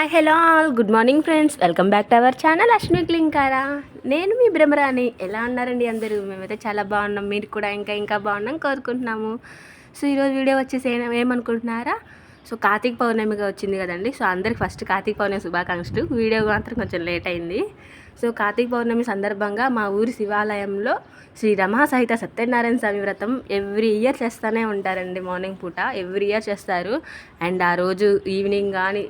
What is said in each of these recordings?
Hi hello all. Good morning friends. Welcome back to our channel Ashwini Klinkara. నేను మీ బ్రహ్మరాణి ఎలా ఉన్నారండి అందరూ? మేమైతే చాలా బాగున్నాం. మీరు కూడా ఇంకా ఇంకా బాగున్నాం కోరుకుంటున్నాము. సో ఈరోజు వీడియో వచ్చేసి ఏ- ఏమనుకుంటున్నారా? సో కార్తీక పౌర్ణమిగా వచ్చింది కదండి. సో అందరికి ఫస్ట్ కార్తీక పౌర్ణమి శుభాకాంక్షలు. వీడియో మాత్రం కొంచెం లేట్ అయింది. సో కార్తీక పౌర్ణమి సందర్భంగా మా ఊరి శివాలయంలో శ్రీ రమా సహిత సత్యనారాయణ స్వామి వ్రతం ఎవ్రీ ఇయర్ చేస్తూనే ఉంటారండి మార్నింగ్ పూట. ఎవ్రీ ఇయర్ చేస్తారు. అండ్ ఆ రోజు ఈవినింగ్ కానీ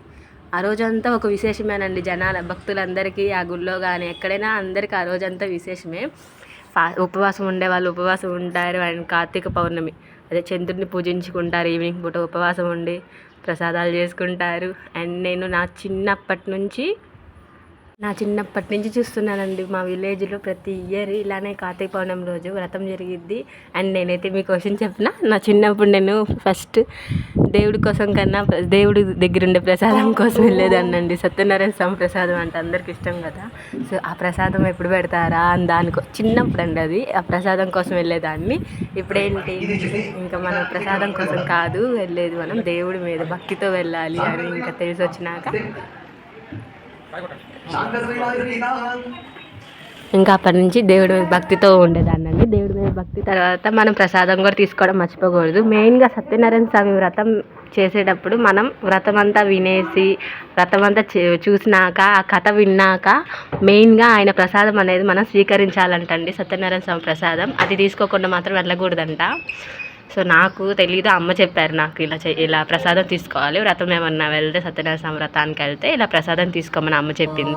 ఆ రోజంతా ఒక విశేషమేనండి జనాల భక్తులందరికీ ఆ గుళ్ళో కానీ ఎక్కడైనా అందరికీ ఆ రోజంతా విశేషమే. ఫా ఉపవాసం ఉండే వాళ్ళు ఉపవాసం ఉంటారు అండ్ కార్తీక పౌర్ణమి. అదే చంద్రుడిని పూజించుకుంటారు ఈవినింగ్ పూట ఉపవాసం ఉండి ప్రసాదాలు చేసుకుంటారు. అండ్ నేను నా చిన్నప్పటి నుంచి నా చిన్నప్పటి నుంచి చూస్తున్నానండి మా విలేజ్లో ప్రతి ఇయర్ ఇలానే కార్తీక పౌర్ణమి రోజు వ్రతం జరిగిద్ది. అండ్ నేనైతే మీ క్వశ్చన్ చెప్పిన నా చిన్నప్పుడు నేను ఫస్ట్ దేవుడి కోసం కన్నా దేవుడి దగ్గర ఉండే ప్రసాదం కోసం వెళ్ళేదాన్నండి. సత్యనారాయణ స్వామి ప్రసాదం అంటే అందరికి ఇష్టం కదా. సో ఆ ప్రసాదం ఎప్పుడు పెడతారా అని దానికో చిన్నప్పుడు అండి అది. ఆ ప్రసాదం కోసం వెళ్ళేదాన్ని. ఇప్పుడేంటి? ఇంకా మనం ప్రసాదం కోసం కాదు వెళ్ళేది మనం దేవుడి మీద భక్తితో వెళ్ళాలి అని ఇంకా తెలిసి వచ్చినాక ఇంకా అప్పటి నుంచి దేవుడి మీద భక్తితో ఉండేదాన్నండి. దేవుడి మీద భక్తి తర్వాత మనం ప్రసాదం కూడా తీసుకోవడం మర్చిపోకూడదు. మెయిన్గా సత్యనారాయణ స్వామి వ్రతం చేసేటప్పుడు మనం వ్రతం అంతా వినేసి వ్రతం అంతా చే- చూసినాక ఆ కథ విన్నాక మెయిన్గా ఆయన ప్రసాదం అనేది మనం స్వీకరించాలంటండి. సత్యనారాయణ స్వామి ప్రసాదం. అది తీసుకోకుండా మాత్రం వెళ్ళకూడదంట. సో నాకు తెలీదు అమ్మ చెప్పారు నాకు ఇలా చే ఇలా ప్రసాదం తీసుకోవాలి వ్రతం ఏమన్నా వెళ్తే సత్యనారాయణ వ్రతానికి వెళ్తే ఇలా ప్రసాదం తీసుకోమని అమ్మ చెప్పింది.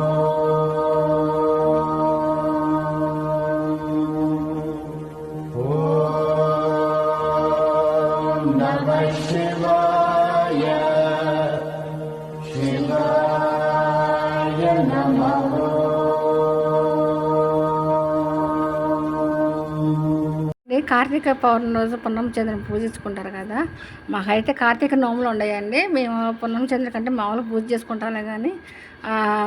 కార్తీక పౌర్ణమి రోజు పున్నం చంద్రుని పూజించుకుంటారు కదా. మాకైతే కార్తీక నోములు ఉన్నాయండి మేము పున్నం చంద్రుని కంటే మామూలు పూజ చేసుకుంటామే కానీ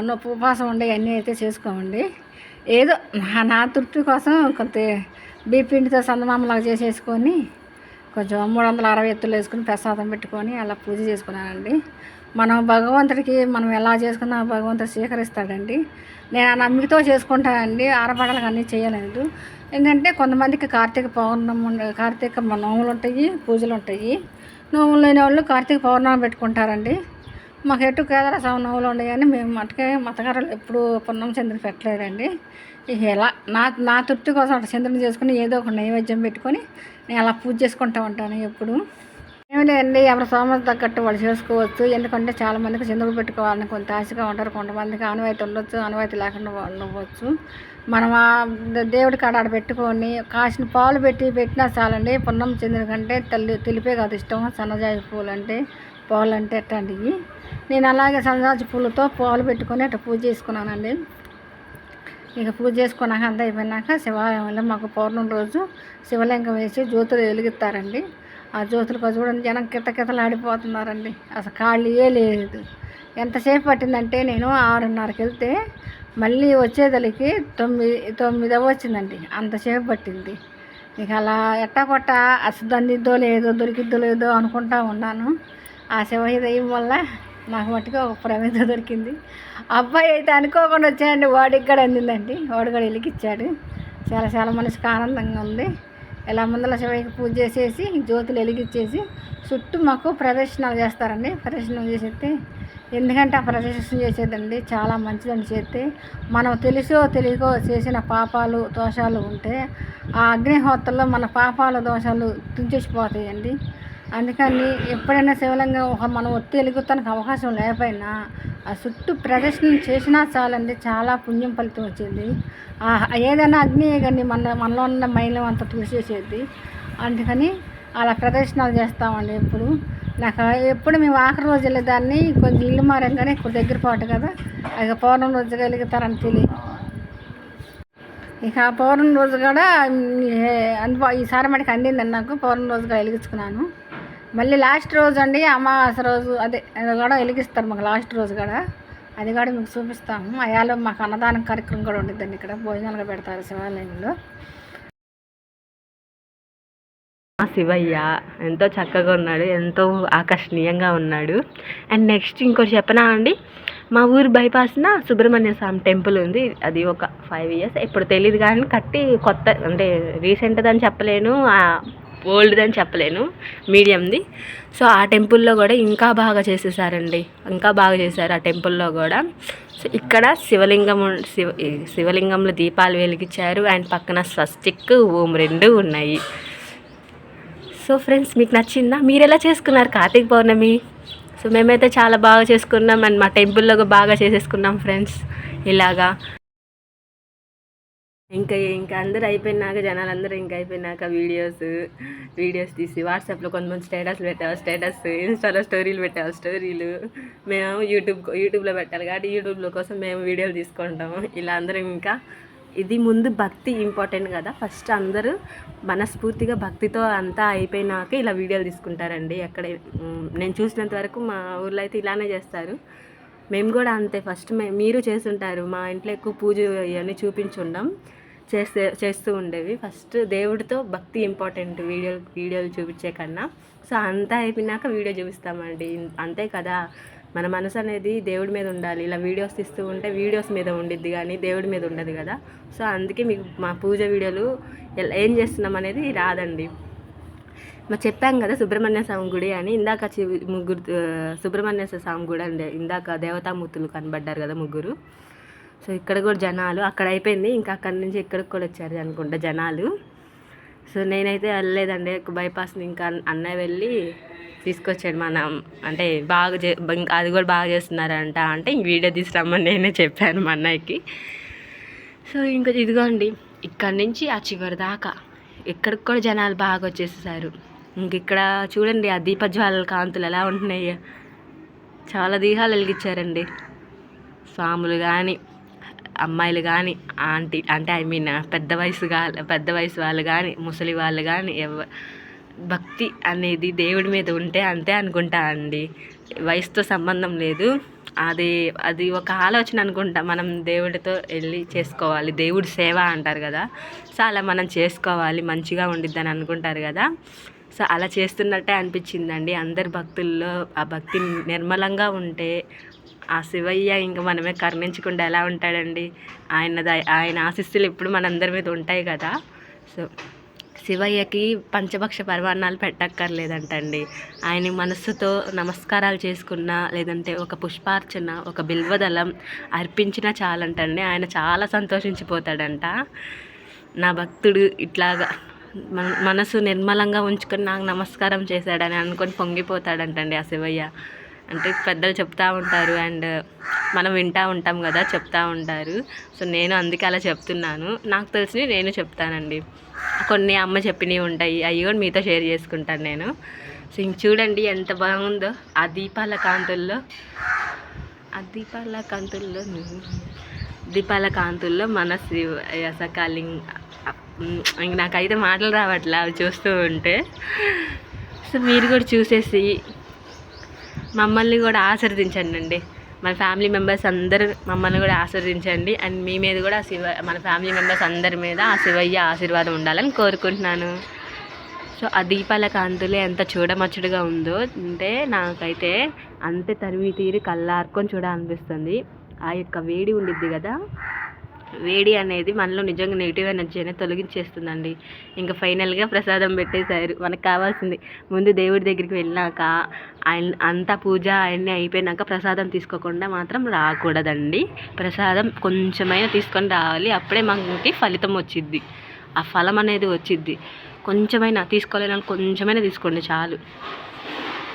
నొప్పి ఉపవాసం ఉండే అన్నీ అయితే చేసుకోమండి. ఏదో నా నా తృప్తి కోసం కొంత బీపిండితో సందమామలాగా చేసేసుకొని కొంచెం మూడు వందల అరవై ఎత్తులు వేసుకుని ప్రసాదం పెట్టుకొని అలా పూజ చేసుకున్నానండి. మనం భగవంతుడికి మనం ఎలా చేసుకున్నా భగవంతుడు స్వీకరిస్తాడండి. నేను ఆ నమ్మికతో చేసుకుంటానండి. ఆరపడలకు అన్నీ చేయలేదు. ఏంటంటే కొంతమందికి కార్తీక పౌర్ణమి కార్తీక నోములు ఉంటాయి పూజలు ఉంటాయి. నోములు లేని వాళ్ళు కార్తీక పౌర్ణమి పెట్టుకుంటారండి. మాకు ఎటు కేదారస్వామి నోములు ఉన్నాయని మేము మటుకే మతగారులు ఎప్పుడు పున్నం చంద్రుని పెట్టలేదండి. ఇక ఎలా నా నా తృప్తి కోసం అట్లా చంద్రుని చేసుకుని ఏదో ఒక నైవేద్యం పెట్టుకొని నేను అలా పూజ చేసుకుంటూ ఉంటాను ఎప్పుడు. ఏమి లేదండి ఎవరి సోమత తగ్గట్టు వాళ్ళు చేసుకోవచ్చు. ఎందుకంటే చాలామందికి చిందుకు పెట్టుకోవాలని కొంత ఆశగా ఉంటారు. కొంతమందికి ఆనవాయితీ ఉండొచ్చు ఆనవాయితీ లేకుండా ఉండవచ్చు. మనం ఆ దేవుడి కాడ ఆడ పెట్టుకొని కాసిన పాలు పెట్టి పెట్టినా చాలండి. పున్నం చెందిన కంటే తల్లి తెలిపే కాదు. ఇష్టం సన్నజాజి పూలు అంటే పాలు అంటే అట్లాంటివి. నేను అలాగే సన్నజాజి పూలతో పాలు పెట్టుకొని అట్లా పూజ చేసుకున్నానండి. ఇక పూజ చేసుకున్నాక అంతా అయిపోయినాక శివాలయంలో మాకు పౌర్ణమి రోజు శివలింగం వేసి జ్యోతులు వెలిగిస్తారండి. ఆ జ్యోతులకు చూడండి జనం కితకితలాడిపోతున్నారండి. ఆడిపోతున్నారండి అసలు ఖాళీయే లేదు. ఎంతసేపు పట్టిందంటే నేను ఆరున్నరకి వెళ్తే మళ్ళీ వచ్చేదలికి తొమ్మిది తొమ్మిదవ వచ్చిందండి అంతసేపు పట్టింది. ఇక అలా ఎట్టా కొట్ట అసలు దందిద్దో లేదో దొరికిద్దో లేదో అనుకుంటా ఉన్నాను. ఆ శివయ్య దయ్యం వల్ల నాకు మట్టుగా ఒక ప్రమేద దొరికింది. అబ్బాయి అయితే అనుకోకుండా వచ్చాడండి. వాడికి కూడా అందిందండి. వాడు కూడా ఇచ్చాడు. చాలా చాలా మనసుకు ఆనందంగా ఉంది. ఇలా ముందల శివయ్యకి పూజ చేసేసి జ్యోతులు వెలిగించేసి చుట్టూ మాకు ప్రదక్షిణాలు చేస్తారండి. ప్రదర్శన చేసేస్తే ఎందుకంటే ఆ ప్రదర్శన చేసేదండి చాలా మంచిదని చేస్తే మనం తెలుసో తెలియకో చేసిన పాపాలు దోషాలు ఉంటే ఆ అగ్నిహోత్రలో మన పాపాలు దోషాలు తుంచేసిపోతాయండి. అందుకని ఎప్పుడైనా శివలింగం ఒక మనం ఒత్తి వెలుగుతానికి అవకాశం లేకపోయినా ఆ చుట్టూ ప్రదర్శన చేసినా చాలండి చాలా పుణ్యం ఫలితం వచ్చింది. ఆ ఏదైనా అగ్ని కానీ మన మనలో ఉన్న మైలం అంతా తీసేసేది. అందుకని అలా ప్రదర్శనలు చేస్తామండి ఎప్పుడు. నాకు ఎప్పుడు మేము ఆఖరి రోజు వెళ్ళేదాన్ని కొంచెం ఇల్లు మారంగానే ఇప్పుడు దగ్గర పాటు కదా ఇక పౌర్ణం రోజు వెలుగుతారని తెలియదు ఇక ఆ పౌర్ణం రోజు కూడా అందుబా ఈసారి మటుకు అందిందండి నాకు పౌర్ణం రోజుగా వెలిగించుకున్నాను. మళ్ళీ లాస్ట్ రోజు అండి అమావాస రోజు అదే అది కూడా వెలిగిస్తారు మాకు లాస్ట్ రోజు కూడా. అది కూడా మీకు చూపిస్తాము. అయాలో మాకు అన్నదానం కార్యక్రమం కూడా ఉండిద్దండి ఇక్కడ. భోజనాలుగా పెడతారు శివాలయంలో. శివయ్య ఎంతో చక్కగా ఉన్నాడు ఎంతో ఆకర్షణీయంగా ఉన్నాడు. అండ్ నెక్స్ట్ ఇంకోటి చెప్పనా అండి? మా ఊరు బైపాస్న సుబ్రహ్మణ్య స్వామి టెంపుల్ ఉంది. అది ఒక ఫైవ్ ఇయర్స్ ఇప్పుడు తెలియదు కానీ కట్టి కొత్త అంటే రీసెంట్ అని చెప్పలేను. ఓల్డ్ అని చెప్పలేను మీడియంది. సో ఆ టెంపుల్లో కూడా ఇంకా బాగా చేసేసారండి. ఇంకా బాగా చేశారు ఆ టెంపుల్లో కూడా. సో ఇక్కడ శివలింగం శివ ఈ శివలింగంలో దీపాలు వెలిగించారు. అండ్ పక్కన స్వస్తిక్ ఓం రెండు ఉన్నాయి. సో ఫ్రెండ్స్ మీకు నచ్చిందా? మీరు ఎలా చేసుకున్నారు కార్తీక పౌర్ణమి? సో మేమైతే చాలా బాగా చేసుకున్నాం అండ్ మా టెంపుల్లో బాగా చేసేసుకున్నాం ఫ్రెండ్స్. ఇలాగా. ఇంకా ఇంకా అందరూ అయిపోయినాక జనాలు అందరూ ఇంకా అయిపోయినాక వీడియోస్ వీడియోస్ తీసి వాట్సాప్లో కొంతమంది స్టేటస్ పెట్టాలి స్టేటస్ ఇన్స్టాలో స్టోరీలు పెట్టాలి స్టోరీలు మేము యూట్యూబ్ యూట్యూబ్లో పెట్టాలి కాబట్టి యూట్యూబ్లో కోసం మేము వీడియోలు తీసుకుంటాము. ఇలా అందరం ఇంకా ఇది ముందు భక్తి ఇంపార్టెంట్ కదా. ఫస్ట్ అందరూ మనస్ఫూర్తిగా భక్తితో అంతా అయిపోయినాక ఇలా వీడియోలు తీసుకుంటారండి. ఎక్కడ నేను చూసినంత వరకు మా ఊర్లో అయితే ఇలానే చేస్తారు. మేము కూడా అంతే ఫస్ట్ మే మీరు చేస్తుంటారు. మా ఇంట్లో ఎక్కువ పూజ ఇవన్నీ చూపించుండం. చేస్తే చేస్తూ ఉండేవి. ఫస్ట్ దేవుడితో భక్తి ఇంపార్టెంట్ వీడియో వీడియోలు చూపించే కన్నా. సో అంతా అయిపోయినాక వీడియో చూపిస్తామండి. అంతే కదా. మన మనసు అనేది దేవుడి మీద ఉండాలి. ఇలా వీడియోస్ తీస్తూ ఉంటే వీడియోస్ మీద ఉండిద్ది కానీ దేవుడి మీద ఉండదు కదా. సో అందుకే మీకు మా పూజ వీడియోలు ఏం చేస్తున్నాం అనేది రాదండి. మా చెప్పాం కదా సుబ్రహ్మణ్య స్వామి గుడి అని. ఇందాక చి- ముగ్గురు సుబ్రహ్మణ్య స్వామి గుడి అండి ఇందాక దేవతామూర్తులు కనబడ్డారు కదా ముగ్గురు. సో ఇక్కడ కూడా జనాలు అక్కడ అయిపోయింది. ఇంకా అక్కడి నుంచి ఇక్కడికి కూడా వచ్చారు అనుకుంటా జనాలు. సో నేనైతే వెళ్ళలేదండి. బైపాస్ని ఇంకా అన్నయ్య వెళ్ళి తీసుకొచ్చాడు మనం అంటే బాగా చే ఇంకా అది కూడా బాగా చేస్తున్నారంట అంటే ఇంక వీడియో తీసుకురమ్మని నేనే చెప్పాను మా అన్నయ్యకి. సో ఇంకా ఇదిగోండి ఇక్కడి నుంచి ఆ చివరి దాకా ఇక్కడికి కూడా జనాలు బాగా వచ్చేసేసారు. ఇక్కడ చూడండి ఆ దీపజ్వాలల కాంతులు ఎలా ఉంటున్నాయి. చాలా దీహాలు వెలిగించారండి. స్వాములు కానీ అమ్మాయిలు కానీ ఆంటీ అంటే ఐ మీన్ పెద్ద వయసు గా పెద్ద వయసు వాళ్ళు కానీ ముసలి వాళ్ళు కానీ ఎవ భక్తి అనేది దేవుడి మీద ఉంటే అంతే అనుకుంటా అండి. వయసుతో సంబంధం లేదు. అది అది ఒక ఆలోచన అనుకుంటా మనం దేవుడితో వెళ్ళి చేసుకోవాలి. దేవుడి సేవ అంటారు కదా. సో అలా మనం చేసుకోవాలి మంచిగా ఉండిద్దని అనుకుంటారు కదా. సో అలా చేస్తున్నట్టే అనిపించిందండి. అందరి భక్తుల్లో ఆ భక్తి నిర్మలంగా ఉంటే ఆ శివయ్య ఇంకా మనమే కరుణించకుండా ఎలా ఉంటాడండి? ఆయన ఆయన ఆశీస్సులు ఎప్పుడు మనందరి మీద ఉంటాయి కదా. సో శివయ్యకి పంచభక్ష పరమాన్నాలు పెట్టక్కర్లేదంటండి. ఆయన మనస్సుతో నమస్కారాలు చేసుకున్నా లేదంటే ఒక పుష్పార్చన ఒక బిల్వదళం అర్పించినా చాలంటండి. ఆయన చాలా సంతోషించిపోతాడంట. నా భక్తుడు ఇట్లాగా మనసు నిర్మలంగా ఉంచుకొని నాకు నమస్కారం చేశాడని అనుకొని పొంగిపోతాడంటండి ఆ శివయ్య. అంటే పెద్దలు చెప్తా ఉంటారు అండ్ మనం వింటూ ఉంటాం కదా చెప్తా ఉంటారు. సో నేను అందుకే అలా చెప్తున్నాను. నాకు తెలిసినవి నేను చెప్తానండి. కొన్ని అమ్మ చెప్పినవి ఉంటాయి. అవి కూడా మీతో షేర్ చేసుకుంటాను నేను. సో ఇంక చూడండి ఎంత బాగుందో. ఆ దీపాల కాంతుల్లో ఆ దీపాల కాంతుల్లో దీపాల కాంతుల్లో మన శివ సకాలింగ్ ఇంక నాకైతే మాటలు రావట్లే అవి చూస్తూ ఉంటే. సో మీరు కూడా చూసేసి మమ్మల్ని కూడా ఆశీర్వదించండి అండి. మన ఫ్యామిలీ మెంబర్స్ అందరు మమ్మల్ని కూడా ఆశీర్వదించండి. అండ్ మీ మీద కూడా ఆ శివ మన ఫ్యామిలీ మెంబర్స్ అందరి మీద ఆ శివయ్య ఆశీర్వాదం ఉండాలని కోరుకుంటున్నాను. సో ఆ దీపాల కాంతులే ఎంత చూడమచ్చుడుగా ఉందో అంటే నాకైతే అంతే తరివి తీరి కళ్ళార్కొని చూడాలనిపిస్తుంది. ఆ యొక్క వేడి ఉండిద్ది కదా. వేడి అనేది మనలో నిజంగా నెగిటివ్ ఎనర్జీ అనేది తొలగించేస్తుందండి. ఇంకా ఫైనల్గా ప్రసాదం పెట్టేశారు. మనకు కావాల్సింది ముందు దేవుడి దగ్గరికి వెళ్ళినాక ఆయన అంతా పూజ ఆయన్ని అయిపోయినాక ప్రసాదం తీసుకోకుండా మాత్రం రాకూడదండి. ప్రసాదం కొంచెమైనా తీసుకొని రావాలి. అప్పుడే మనకి ఫలితం వచ్చిద్ది. ఆ ఫలం అనేది వచ్చిద్ది. కొంచెమైనా తీసుకోలేని కొంచెమైనా తీసుకోండి చాలు.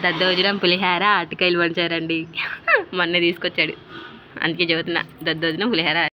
దద్దోజనం పులిహార అటుకాయలు పంచారండి మొన్నే తీసుకొచ్చాడు. అందుకే చెబుతున్నా దద్దోజనం పులిహోర